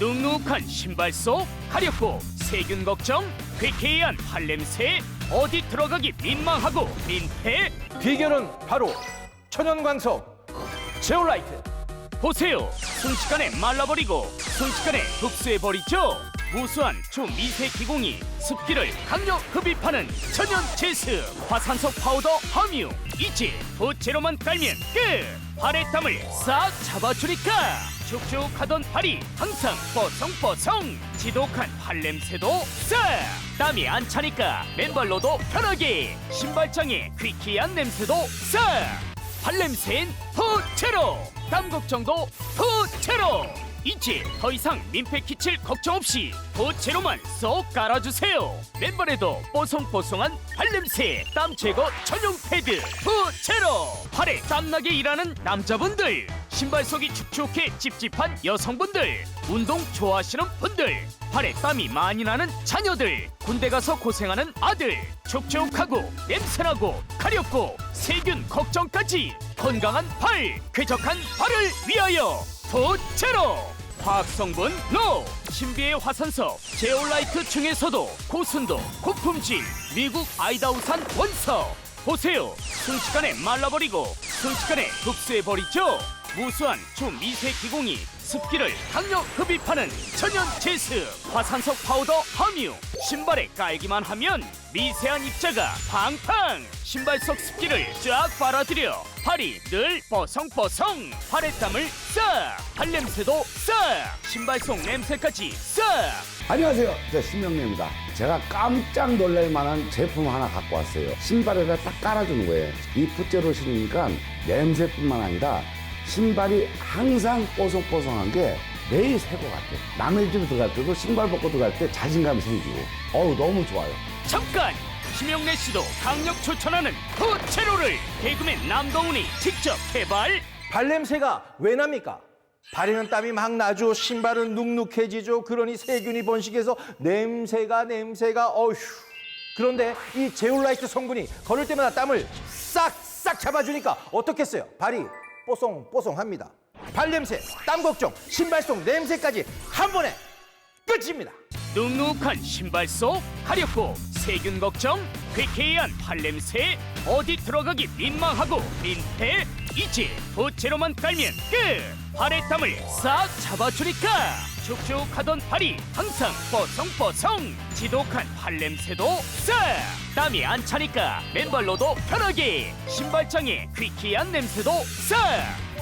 눅눅한 신발 속 가렵고 세균 걱정 쾌쾌한 발냄새 어디 들어가기 민망하고 민폐. 비결은 바로 천연광석 제올라이트. 보세요. 순식간에 말라버리고 순식간에 흡수해버리죠. 무수한 초미세 기공이 습기를 강력 흡입하는 천연 제스 화산석 파우더 함유 이제 도체로만 깔면 끝. 발의 땀을 싹 잡아주니까 축축하던 발이 항상 뽀송뽀송. 지독한 발냄새도 싹 땀이 안 차니까 맨발로도 편하게 신발장에 퀴퀴한 냄새도 싹 발냄새엔 푸체로! 땀 걱정도 푸체로 이제 더 이상 민폐 끼칠 걱정 없이 푸체로만 쏙 깔아주세요. 맨발에도 뽀송뽀송한 발냄새 땀 제거 전용 패드 푸체로! 발에 땀나게 일하는 남자분들 신발 속이 축축해 찝찝한 여성분들 운동 좋아하시는 분들 발에 땀이 많이 나는 자녀들 군대 가서 고생하는 아들 촉촉하고 냄새나고 가렵고 세균 걱정까지 건강한 발 쾌적한 발을 위하여 도체로! 화학성분 노! 신비의 화산석 제올라이트 중에서도 고순도 고품질 미국 아이다우산 원석. 보세요. 순식간에 말라버리고 순식간에 흡수해버리죠. 무수한 초미세 기공이 습기를 강력 흡입하는 천연 제스 화산석 파우더 함유. 신발에 깔기만 하면 미세한 입자가 팡팡! 신발 속 습기를 쫙 빨아들여 발이 늘 뽀송뽀송 발의 땀을 싹 발냄새도 싹 신발 속 냄새까지 싹 안녕하세요. 저 신명래입니다. 제가 깜짝 놀랄 만한 제품 하나 갖고 왔어요. 신발에다 딱 깔아주는 거예요. 이 풋제로 신으니까 냄새뿐만 아니라 신발이 항상 뽀송뽀송한 게 매일 새것 같아요. 남의 집에 들어갈 때도 신발 벗고 들어갈 때 자신감이 생기고 어우 너무 좋아요. 잠깐 심영래 씨도 강력 추천하는 도체로를 개그맨 남동훈이 직접 개발 발냄새가 왜 납니까? 발에는 땀이 막 나죠. 신발은 눅눅해지죠. 그러니 세균이 번식해서 냄새가 냄새가 어휴. 그런데 이 제올라이트 성분이 걸을 때마다 땀을 싹싹 잡아주니까 어떻겠어요? 발이 뽀송뽀송합니다. 발냄새, 땀 걱정, 신발 속 냄새까지 한 번에 끝입니다. 눅눅한 신발 속 가렵고 세균 걱정 쾌쾌한 발냄새 어디 들어가기 민망하고 민폐 이제 도체로만 깔면 끝! 발의 땀을 싹 잡아주니까 축축하던 발이 항상 뽀송뽀송! 지독한 발냄새도 싹! 땀이 안 차니까 맨발로도 편하게! 신발장에 퀴퀴한 냄새도 싹!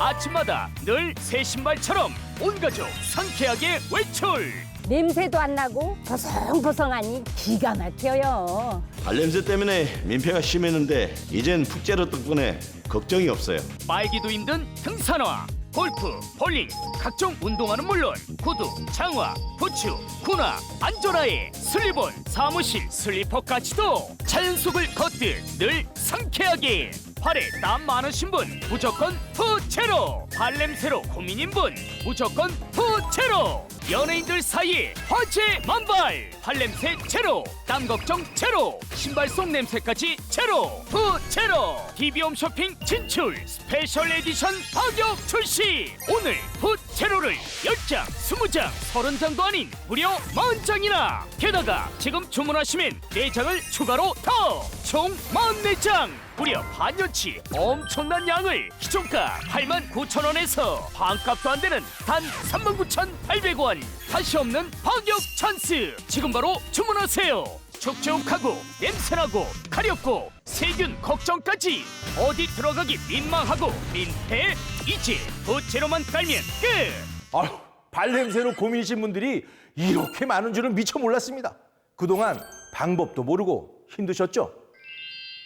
아침마다 늘 새 신발처럼 온 가족 상쾌하게 외출 냄새도 안 나고 보송보송하니 기가 막혀요. 발냄새 때문에 민폐가 심했는데 이젠 푹제로 덕분에 걱정이 없어요. 말기도 힘든 등산화, 골프, 볼링, 각종 운동화는 물론 구두, 장화, 부츠, 군화, 안전화에 슬리본, 사무실 슬리퍼까지도 자연 속을 걷듯 늘 상쾌하게 발에 땀 많으신 분 무조건 푸체로. 발냄새로 고민인 분 무조건 푸체로. 연예인들 사이에 화제 만발. 발냄새 제로 땀 걱정 제로. 신발 속 냄새까지 제로 푸체로. TV홈 쇼핑 진출 스페셜 에디션 파격 출시. 오늘 푸체로를 10장 20장 30장도 아닌 무려 40장이나. 게다가 지금 주문하시면 4장을 추가로 더총 44장 무려 반년치 엄청난 양을 기존가 89,000원에서 반값도 안 되는 단 39,800원 다시 없는 파격 찬스 지금 바로 주문하세요 촉촉하고 냄새나고 가렵고 세균 걱정까지 어디 들어가기 민망하고 민폐 이제 도체로만 깔면 끝 아유, 발냄새로 고민이신 분들이 이렇게 많은 줄은 미처 몰랐습니다. 그동안 방법도 모르고 힘드셨죠?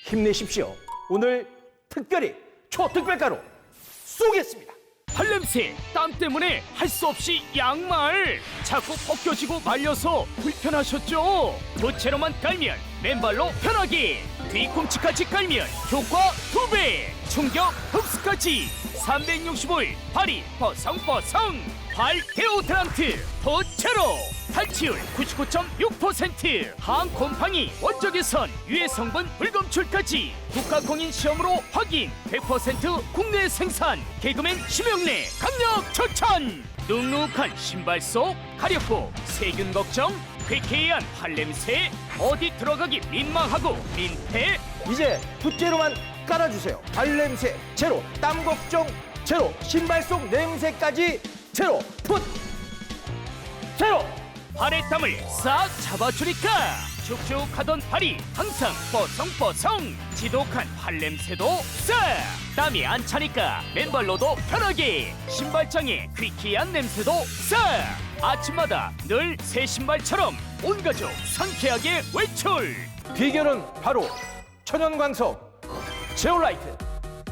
힘내십시오. 오늘 특별히 초특별가로 쏘겠습니다. 발냄새, 땀 때문에 할 수 없이 양말. 자꾸 벗겨지고 말려서 불편하셨죠? 도체로만 깔면 맨발로 편하게 뒤꿈치까지 깔면 효과 두 배. 충격 흡수까지. 365일 발이 뻐성뻐성. 발 데오드란트 단 탈취율 99.6%항 곰팡이 원적 개선 유해 성분 불검출까지. 국가 공인 시험으로 확인. 100% 국내 생산. 개그맨 심영래 강력 추천. 눅눅한 신발 속 가렵고 세균 걱정. 쾌쾌한 발냄새. 어디 들어가기 민망하고 민폐. 이제 풋제로만 깔아주세요. 발냄새 제로, 땀 걱정 제로, 신발 속 냄새까지 제로. 풋 제로. 발의 땀을 싹 잡아주니까 축축하던 발이 항상 뽀송뽀송. 지독한 발냄새도 싹! 땀이 안 차니까 맨발로도 편하게 신발장에 퀴퀴한 냄새도 싹! 아침마다 늘 새 신발처럼 온 가족 상쾌하게 외출! 비결은 바로 천연광석 제올라이트.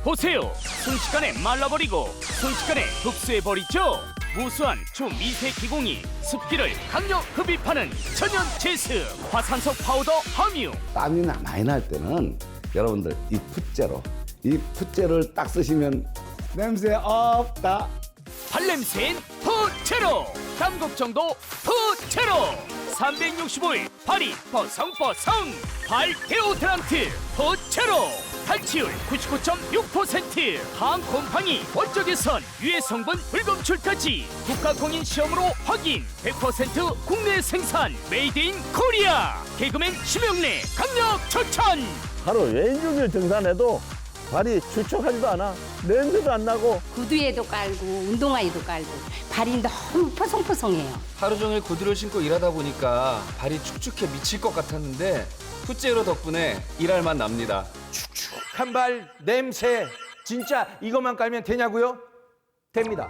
보세요! 순식간에 말라버리고 순식간에 흡수해버리죠 무수한 초미세 기공이 습기를 강력 흡입하는 천연 제습 화산석 파우더 함유 땀이 나- 많이 날 때는 여러분들 이 풋제로 이 풋제로를 딱 쓰시면 냄새 없다. 발냄새엔 푸체로! 땀 걱정도 푸체로! 365일 발이 뻐성뻐성! 발 데오드란트 푸체로 탈취율 99.6% 항곰팡이 원적 개선 유해 성분 불검출까지. 국가 공인 시험으로 확인. 100% 국내 생산 메이드 인 코리아 개그맨 심영래 강력 추천. 하루 왼종일 등산해도 발이 출척하지도 않아. 냄새도 안 나고 구두에도 깔고 운동화에도 깔고 발이 너무 포송포송해요. 하루 종일 구두를 신고 일하다 보니까 발이 축축해 미칠 것 같았는데 풋제로 덕분에 일할 맛 납니다. 한발 냄새 진짜 이것만 깔면 되냐고요? 됩니다.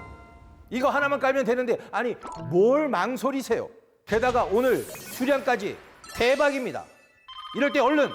이거 하나만 깔면 되는데 아니 뭘 망설이세요? 게다가 오늘 수량까지 대박입니다. 이럴 때 얼른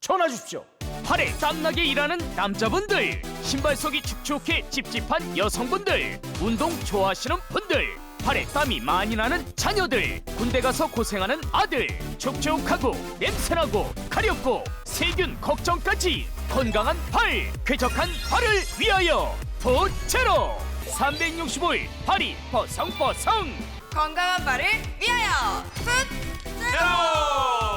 전화 주십시오. 팔에 땀나게 일하는 남자분들. 신발 속이 축축해 찝찝한 여성분들. 운동 좋아하시는 분들. 팔에 땀이 많이 나는 자녀들. 군대 가서 고생하는 아들. 촉촉하고 냄새나고 가렵고 세균 걱정까지 건강한 팔 쾌적한 발을 위하여 푸체로. 365일 발이 뻐성뻐성. 건강한 발을 위하여.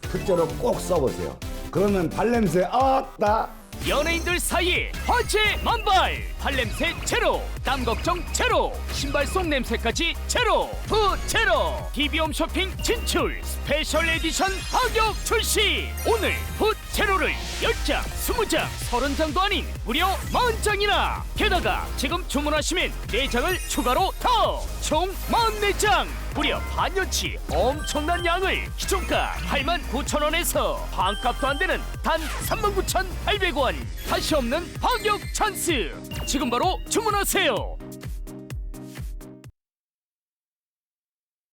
풋 제로 꼭 써보세요. 그러면 발냄새 없다. 연예인들 사이에 화제 만발. 발냄새 제로 땀 걱정 제로 신발 속 냄새까지 제로 푸제로. 비비엄 쇼핑 진출 스페셜 에디션 가격 출시. 오늘 푸제로를 10장 20장 30장도 아닌 무려 만장이나. 게다가 지금 주문하시면 4장을 추가로 더총 14장 무려 반년치 엄청난 양을 기존가 89,000원에서 반값도 안 되는 단 39,800원. 다시 없는 파격 찬스. 지금 바로 주문하세요